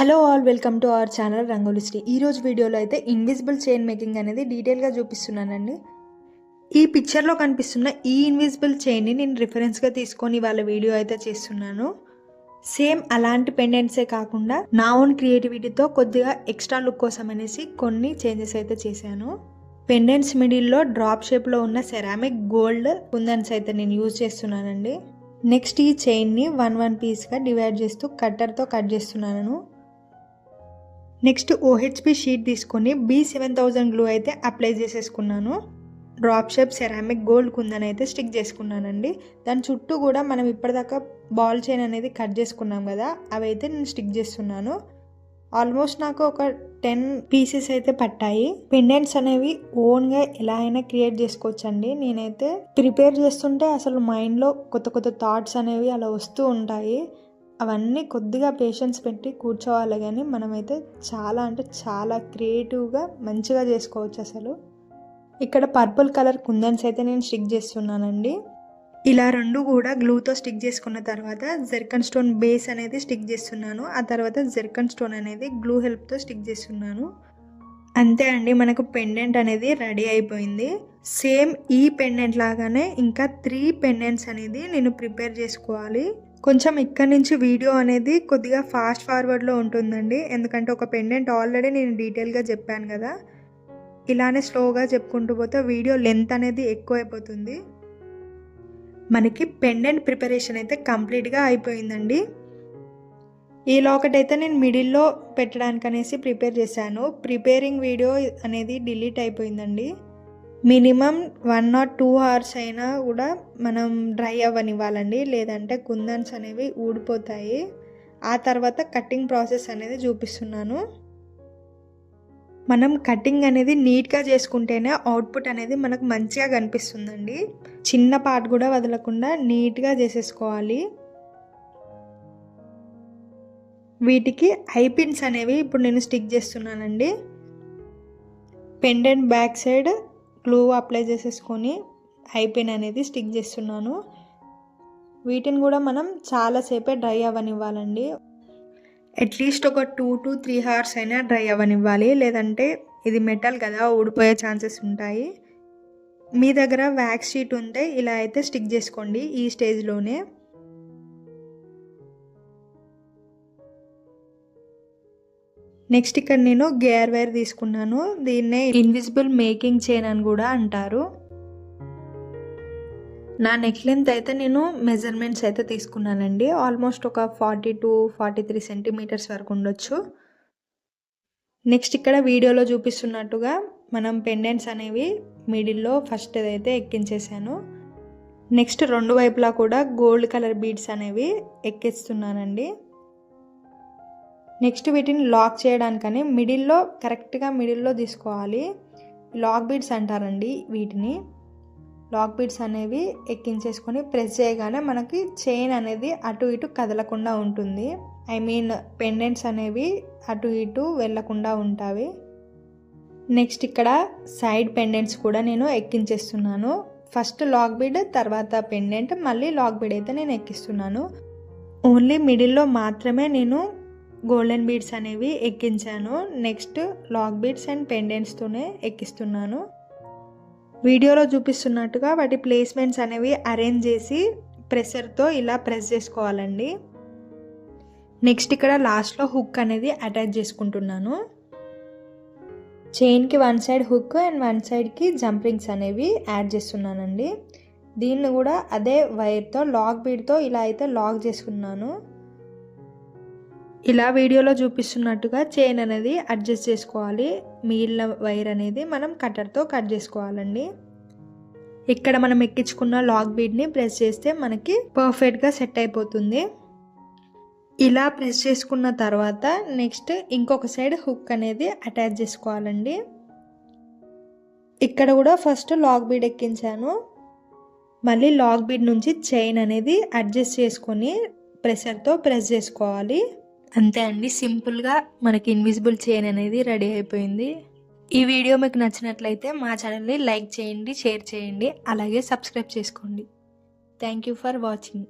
Hello all welcome to our channel Rangoli Shri. ఈరోజు వీడియోలో అయితే ఇన్విజిబుల్ చైన్ మేకింగ్ అనేది డీటెయిల్గా చూపిస్తున్నానండి. ఈ పిక్చర్లో కనిపిస్తున్న ఈ ఇన్విజిబుల్ చైన్ని నేను రిఫరెన్స్గా తీసుకొని వాళ్ళ వీడియో అయితే చేస్తున్నాను. సేమ్ అలాంటి పెండెంట్సే కాకుండా నా ఓన్ క్రియేటివిటీతో కొద్దిగా ఎక్స్ట్రా లుక్ కోసం అనేసి కొన్ని చేంజెస్ అయితే చేశాను. పెండెంట్స్ మిడిల్లో డ్రాప్ షేప్లో ఉన్న సెరామిక్ గోల్డ్ కుందన్స్ అయితే నేను యూజ్ చేస్తున్నానండి. నెక్స్ట్ ఈ చైన్ని వన్ వన్ పీస్గా డివైడ్ చేస్తూ కట్టర్తో కట్ చేస్తున్నాను. నెక్స్ట్ ఓహెచ్పి షీట్ తీసుకొని బీ సెవెన్ థౌజండ్ గ్లూ అయితే అప్లై చేసేసుకున్నాను. డ్రాప్ షేప్ సెరామిక్ గోల్డ్ కుందని అయితే స్టిక్ చేసుకున్నానండి. దాని చుట్టూ కూడా మనం ఇప్పటిదాకా బాల్ చైన్ అనేది కట్ చేసుకున్నాం కదా అవి అయితే నేను స్టిక్ చేస్తున్నాను. ఆల్మోస్ట్ నాకు ఒక టెన్ పీసెస్ అయితే పట్టాయి. పెండెంట్స్ అనేవి ఓన్గా ఎలా అయినా క్రియేట్ చేసుకోవచ్చండి. నేనైతే ప్రిపేర్ చేస్తుంటే అసలు మైండ్లో కొత్త కొత్త థాట్స్ అనేవి అలా వస్తూ ఉంటాయి. అవన్నీ కొద్దిగా పేషెన్స్ పెట్టి కూర్చోవాలి కానీ మనమైతే చాలా అంటే చాలా క్రియేటివ్గా మంచిగా చేసుకోవచ్చు అసలు. ఇక్కడ పర్పుల్ కలర్ కుందన్స్ అయితే నేను స్టిక్ చేస్తున్నానండి. ఇలా రెండు కూడా గ్లూతో స్టిక్ చేసుకున్న తర్వాత జెర్కన్ స్టోన్ బేస్ అనేది స్టిక్ చేస్తున్నాను. ఆ తర్వాత జెర్కన్ స్టోన్ అనేది గ్లూ హెల్ప్తో స్టిక్ చేస్తున్నాను. అంతే అండి మనకు పెండెంట్ అనేది రెడీ అయిపోయింది. సేమ్ ఈ పెండెంట్ లాగానే ఇంకా త్రీ పెండెంట్స్ అనేది నేను ప్రిపేర్ చేసుకోవాలి. కొంచెం ఇక్కడ నుంచి వీడియో అనేది కొద్దిగా ఫాస్ట్ ఫార్వర్డ్లో ఉంటుందండి. ఎందుకంటే ఒక పెండెంట్ ఆల్రెడీ నేను డీటెయిల్గా చెప్పాను కదా. ఇలానే స్లోగా చెప్పుకుంటూ పోతే వీడియో లెంత్ అనేది ఎక్కువైపోతుంది. మనకి పెండెంట్ ప్రిపరేషన్ అయితే కంప్లీట్గా అయిపోయిందండి. ఈ లాకెట్ అయితే నేను మిడిల్లో పెట్టడానికి అనేసి ప్రిపేర్ చేశాను. ప్రిపేరింగ్ వీడియో అనేది డిలీట్ అయిపోయిందండి. Minimum one not two hours అయినా కూడా మనం డ్రై అవ్వనివ్వాలండి. లేదంటే కుందన్స్ అనేవి ఊడిపోతాయి. ఆ తర్వాత కటింగ్ ప్రాసెస్ అనేది చూపిస్తున్నాను. మనం కటింగ్ అనేది నీట్గా చేసుకుంటేనే అవుట్పుట్ అనేది మనకు మంచిగా కనిపిస్తుందండి. చిన్న పార్ట్ కూడా వదలకుండా నీట్గా చేసేసుకోవాలి. వీటికి ఐపిన్స్ అనేవి ఇప్పుడు నేను స్టిక్ చేస్తున్నానండి. Pendant back side glue apply చేసేసుకొని ఐపెన్ అనేది స్టిక్ చేస్తున్నాను. వీటిని కూడా మనం చాలాసేపే డ్రై అవ్వనివ్వాలండి. అట్లీస్ట్ ఒక టూ టు త్రీ అవర్స్ అయినా డ్రై అవ్వనివ్వాలి. లేదంటే ఇది మెటల్ కదా ఊడిపోయే ఛాన్సెస్ ఉంటాయి. మీ దగ్గర వ్యాక్స్ షీట్ ఉంటే ఇలా అయితే స్టిక్ చేసుకోండి ఈ స్టేజ్లోనే. నెక్స్ట్ ఇక్కడ నేను గేర్ వైర్ తీసుకున్నాను. దీన్నే ఇన్విజిబుల్ మేకింగ్ చైన్ అని కూడా అంటారు. నా నెక్ లెంత్ అయితే నేను మెజర్మెంట్స్ అయితే తీసుకున్నానండి. ఆల్మోస్ట్ ఒక forty two forty three centimetres వరకు ఉండొచ్చు. నెక్స్ట్ ఇక్కడ వీడియోలో చూపిస్తున్నట్టుగా మనం పెండెంట్స్ అనేవి మిడిల్లో ఫస్ట్ అయితే ఎక్కించేసాను. నెక్స్ట్ రెండు వైపులా కూడా గోల్డ్ కలర్ బీడ్స్ అనేవి ఎక్కిస్తున్నానండి. నెక్స్ట్ వీటిని లాక్ చేయడానికని మిడిల్లో కరెక్ట్గా మిడిల్లో తీసుకోవాలి. లాక్ బీడ్స్ అంటారండి వీటిని. లాక్ బీడ్స్ అనేవి ఎక్కించేసుకొని ప్రెస్ చేయగానే మనకి చైన్ అనేది అటు ఇటు కదలకుండా ఉంటుంది. ఐ మీన్ పెండెంట్స్ అనేవి అటు ఇటు వెళ్ళకుండా ఉంటాయి. నెక్స్ట్ ఇక్కడ సైడ్ పెండెంట్స్ కూడా నేను ఎక్కించేస్తున్నాను. ఫస్ట్ లాక్ బీడ్ తర్వాత పెండెంట్ మళ్ళీ లాక్ బీడ్ అయితే నేను ఎక్కిస్తున్నాను. ఓన్లీ మిడిల్లో మాత్రమే నేను గోల్డెన్ బీడ్స్ అనేవి ఎక్కించాను. నెక్స్ట్ లాక్ బీడ్స్ అండ్ పెండెంట్స్తోనే ఎక్కిస్తున్నాను. వీడియోలో చూపిస్తున్నట్టుగా వాటి ప్లేస్మెంట్స్ అనేవి అరేంజ్ చేసి ప్రెషర్తో ఇలా ప్రెస్ చేసుకోవాలండి. నెక్స్ట్ ఇక్కడ లాస్ట్లో హుక్ అనేది అటాచ్ చేసుకుంటున్నాను. చైన్కి one side hook and one సైడ్కి జంపింగ్స్ అనేవి యాడ్ చేస్తున్నానండి. దీన్ని కూడా అదే వైర్తో లాక్ బీడ్తో ఇలా అయితే లాక్ చేసుకున్నాను. ఇలా వీడియోలో చూపిస్తున్నట్టుగా చైన్ అనేది అడ్జస్ట్ చేసుకోవాలి. మిగిలిన వైర్ అనేది మనం కట్టర్తో కట్ చేసుకోవాలండి. ఇక్కడ మనం ఎక్కించుకున్న లాక్ బీడ్ని ప్రెస్ చేస్తే మనకి పర్ఫెక్ట్గా సెట్ అయిపోతుంది. ఇలా ప్రెస్ చేసుకున్న తర్వాత నెక్స్ట్ ఇంకొక సైడ్ హుక్ అనేది అటాచ్ చేసుకోవాలండి. ఇక్కడ కూడా ఫస్ట్ లాక్ బీడ్ ఎక్కించాను. మళ్ళీ లాక్ బీడ్ నుంచి చైన్ అనేది అడ్జస్ట్ చేసుకొని ప్రెషర్తో ప్రెస్ చేసుకోవాలి. అంతే అండి. సింపుల్గా మనకి ఇన్విజిబుల్ చైన్ అనేది రెడీ అయిపోయింది. ఈ వీడియో మీకు నచ్చినట్లయితే మా ఛానల్ని లైక్ చేయండి షేర్ చేయండి అలాగే సబ్స్క్రైబ్ చేసుకోండి. Thank you for watching.